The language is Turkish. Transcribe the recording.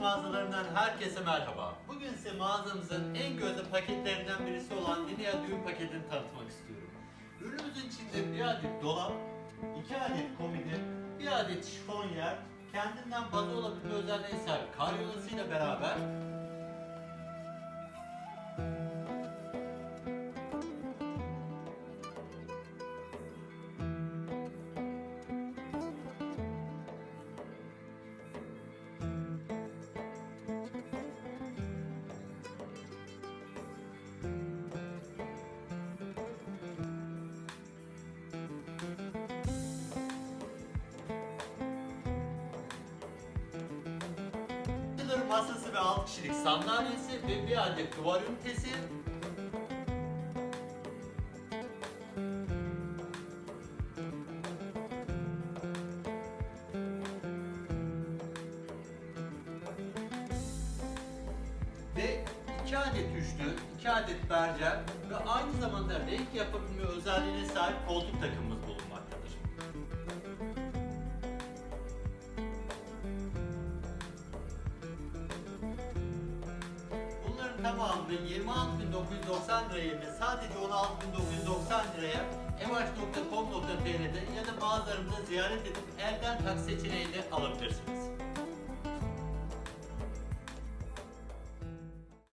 mağazalarından herkese merhaba. Bugün size mağazamızın en gözde paketlerinden birisi olan Linea düğün paketini tanıtmak istiyorum. Ürünümüzün içinde bir adet dolap, iki adet komodin, bir adet şifonyer, kendinden bazı olabilme özelliğine sahip karyolasıyla beraber masası ve 6 kişilik sandalyesi ve bir adet duvar ünitesi. Ve 2 adet üçlü, 2 adet berjer ve aynı zamanda renk yapabilme özelliğine sahip koltuk takımımız bulunmaktadır. Tamamını 26.990 liraya yerine sadece 16.990 liraya emaç.com.tr'de ya da mağazalarımıza ziyaret edip elden tak seçeneğiyle alabilirsiniz.